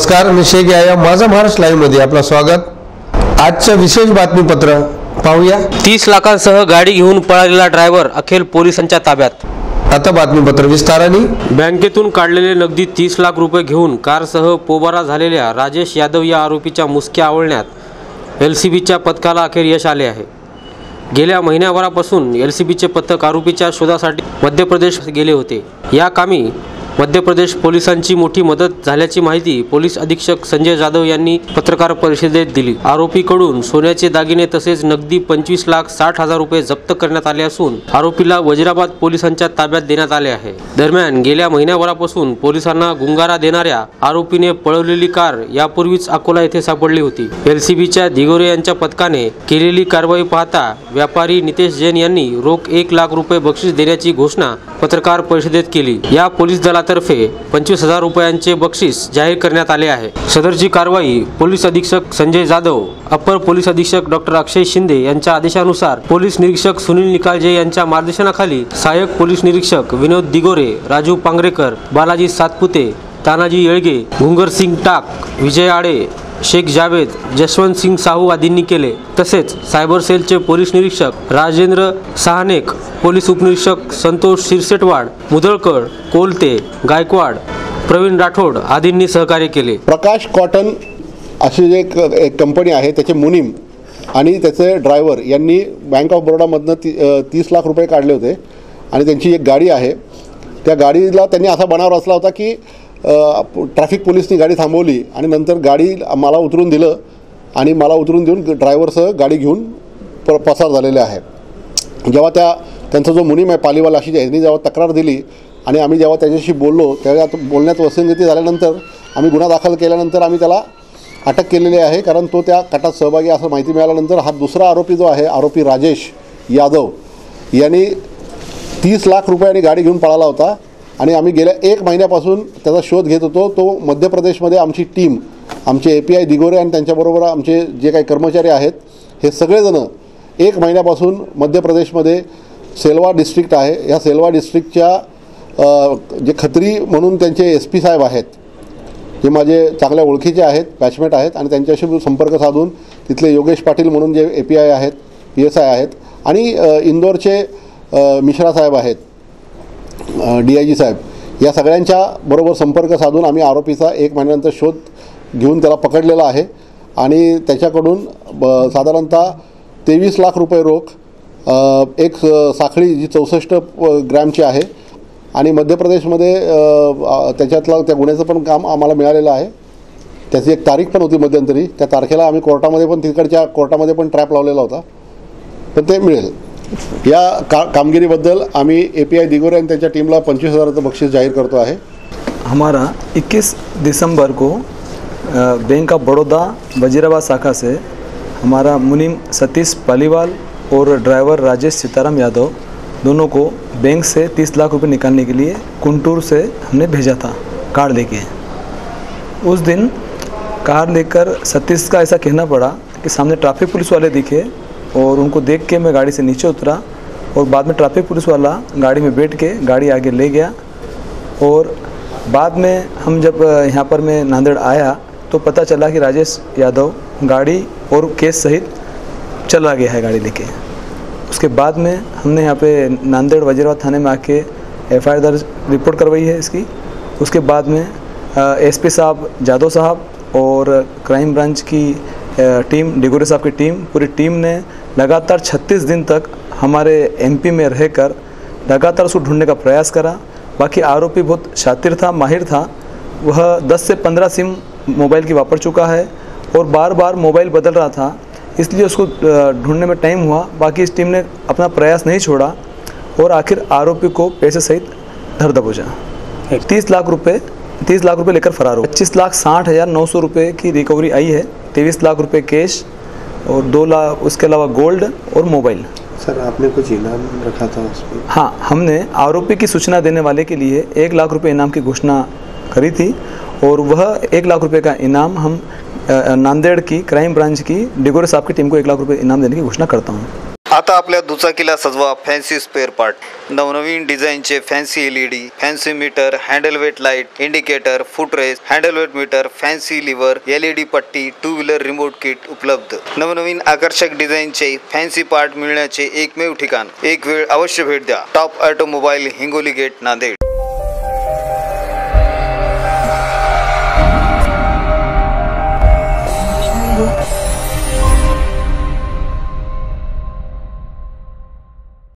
नमस्कार मी शेख या माझा महाराष्ट्र लाईव्हमध्ये आपलं स्वागत. आजचं विशेष बातमीपत्र पाहूया. तीस लाखांसह गाडी घेऊन पळालेला ड्रायव्हर अखेर पोलिसांच्या ताब्यात. आता बातमीपत्र विस्ताराने. बँकेतून काढलेले नगदी तीस लाख रुपये घेऊन कारसह पोबारा झालेल्या राजेश यादव या आरोपीच्या मुसक्या आवळण्यात एल सी बीच्या पथकाला अखेर यश आले आहे. गेल्या महिन्याभरापासून एल सी बीचे पथक आरोपीच्या शोधासाठी मध्य प्रदेश गेले होते. या कामी मध्य प्रदेश पोलिसांची मोठी मदत झाल्याची माहिती पोलीस अधीक्षक संजय जाधव यांनी पत्रकार परिषदेत दिली. आरोपीकडून सोन्याचे दागिने तसेच नगदी पंचवीस लाख साठ हजार रुपये जप्त करण्यात आले असून आरोपीला वजिराबाद पोलिसांच्या ताब्यात देण्यात आले आहे. दरम्यान गेल्या महिन्याभरापासून पोलिसांना गुंगारा देणाऱ्या आरोपीने पळवलेली कार यापूर्वीच अकोला येथे सापडली होती. एलसीबीच्या दिगोरे यांच्या पथकाने केलेली कारवाई पाहता व्यापारी नितेश जैन यांनी रोख एक लाख रुपये बक्षीस देण्याची घोषणा पत्रकार परिषदेत केली. या पोलीस दलातर्फे पंचवीस हजार रुपयांचे बक्षीस जाहीर करण्यात आले आहे. सदरची कारवाई पोलीस अधीक्षक संजय जाधव अपर पोलीस अधीक्षक डॉक्टर अक्षय शिंदे यांच्या आदेशानुसार पोलीस निरीक्षक सुनील निकालजे यांच्या मार्गदर्शनाखाली सहाय्यक पोलीस निरीक्षक विनोद दिगोरे राजू पांगरेकर बालाजी सातपुते तानाजी येळगे घुंगरसिंग टाक विजय आडे शेख जावेद जसवंत सिंग साहू आदींनी केले. तसेच सायबर सेलचे पोलीस निरीक्षक राजेंद्र सहानेक पोलीस उपनिरीक्षक संतोष शिरसेटवाड मुदळकर कोलते गायकवाड प्रवीण राठोड आदींनी सहकार्य केले. प्रकाश कॉटन अशी जे एक एक कंपनी आहे त्याचे मुनीम आणि त्याचे ड्रायव्हर यांनी बँक ऑफ बरोडामधनं ती तीस लाख रुपये काढले होते. आणि त्यांची एक गाडी आहे. त्या गाडीला त्यांनी असा बनाव रचला होता की ट्रॅफिक पोलिसनी गाडी थांबवली आणि नंतर गाडी मला उतरून दिलं आणि मला उतरून देऊन ड्रायव्हरसह गाडी घेऊन प पसार झालेले आहे. जेव्हा त्या त्यांचा जो मुनीम आहे पालीवाला अशी यांनी जेव्हा तक्रार दिली आणि आम्ही जेव्हा त्याच्याशी बोललो तेव्हा बोलण्यात वसंगती झाल्यानंतर आम्ही गुन्हा दाखल केल्यानंतर आम्ही त्याला अटक केलेली आहे कारण तो त्या कटात सहभागी असं माहिती मिळाल्यानंतर हा दुसरा आरोपी जो आहे आरोपी राजेश यादव यांनी तीस लाख रुपयांनी गाडी घेऊन पळाला होता. आणि आम्ही गेल्या एक महिन्यापासून त्याचा शोध घेत होतो. तो मध्य प्रदेशमध्ये आमची टीम आमचे ए पी आय दिगोरे आणि त्यांच्याबरोबर आमचे जे काही कर्मचारी आहेत हे सगळेजणं एक महिन्यापासून मध्य प्रदेशमध्ये सेलवा डिस्ट्रिक्ट आहे. ह्या सेलवा डिस्ट्रिक्टच्या जे खत्री म्हणून त्यांचे एस पी साहेब आहेत जे माझे चांगल्या ओळखीचे आहेत बॅचमेट आहेत आणि त्यांच्याशी संपर्क साधून तिथले योगेश पाटील म्हणून जे ए पी आय आहेत पी एस आय आहेत आणि इंदोरचे मिश्रा साहेब आहेत. डी आय जी साहेब या सगळ्यांच्या बरोबर संपर्क साधून आम्ही आरोपीचा एक महिन्यानंतर शोध घेऊन त्याला पकडलेला आहे. आणि त्याच्याकडून ब साधारणतः तेवीस लाख रुपये रोख एक साखळी जी चौसष्ट प- ग्रॅमची आहे. आणि मध्य प्रदेशमध्ये त्याच्यातला त्या गुन्ह्याचं पण काम आम्हाला मिळालेलं आहे. त्याची एक तारीख पण होती मध्यंतरी. त्या तारखेला आम्ही कोर्टामध्ये पण तिकडच्या कोर्टामध्ये पण ट्रॅप लावलेला होता. पण ते मिळेल. या का, कामगिरीबद्दल आम्ही ए पी आय दिगोरे आणि त्यांच्या टीमला पंचवीस हजाराचं बक्षीस जाहीर करतो आहे. हमारा 21 दिसंबर को बैंक ऑफ़ बड़ौदा वजीराबाद शाखा से हमारा मुनीम सतीश पालीवाल और ड्राइवर राजेश सीताराम यादव दोनों को बैंक से 30 लाख रुपए निकालने के लिए कुंटूर से हमने भेजा था कार लेके। उस दिन कार लेकर सतीश का ऐसा कहना पड़ा कि सामने ट्रैफ़िक पुलिस वाले दिखे और उनको देख के मैं गाड़ी से नीचे उतरा और बाद में ट्रैफ़िक पुलिस वाला गाड़ी में बैठ के गाड़ी आगे ले गया। और बाद में हम जब यहाँ पर मैं नांदेड़ आया तो पता चला कि राजेश यादव गाड़ी और केस सहित चला गया है गाड़ी लेके। उसके बाद में हमने यहाँ पे नांदेड़ वजीराबाद थाने में आके एफ़ आई दर्ज रिपोर्ट करवाई है इसकी। उसके बाद में एसपी साहब जादव साहब और क्राइम ब्रांच की टीम डिगोरे साहब की टीम पूरी टीम ने लगातार 36 दिन तक हमारे एमपी में रहकर लगातार उसको ढूँढने का प्रयास करा। बाकी आरोपी बहुत शातिर था माहिर था। वह 10 से 15 सिम मोबाइल की वापर चुका है और बार बार मोबाइल बदल रहा था। इसलिए उसको ढूँढने में टाइम हुआ। बाकी इस टीम ने अपना प्रयास नहीं छोड़ा और आखिर आरोपी को पैसे सहित धर दबोचा। तीस लाख रुपये तीस लाख रुपए लेकर फरार हो पच्चीस लाख साठ हज़ार नौ सौ रुपये की रिकवरी आई है। तेईस लाख रुपए कैश और दो लाख उसके अलावा गोल्ड और मोबाइल सर आपने कुछ इनाम रखा था उसमें हाँ हमने आरोपी की सूचना देने वाले के लिए एक लाख रुपए इनाम की घोषणा करी थी और वह एक लाख रुपए का इनाम हम नांदेड़ की क्राइम ब्रांच की डिगोरे साहब की टीम को एक लाख रुपए इनाम देने की घोषणा करता हूँ। आता आपल्या दुचाकीला सजवा फॅन्सी स्पेअर पार्ट. नवनवीन डिझाईनचे fancy L E D fancy meter handle weight light indicator footrest handle weight meter fancy lever L E D पट्टी टू व्हीलर रिमोट किट उपलब्ध. नवनवीन आकर्षक डिझाईनचे फॅन्सी पार्ट मिळण्याचे एकमेव ठिकाण. एक वेळ अवश्य भेट द्या. Top automobile Hingoli gate Nanded.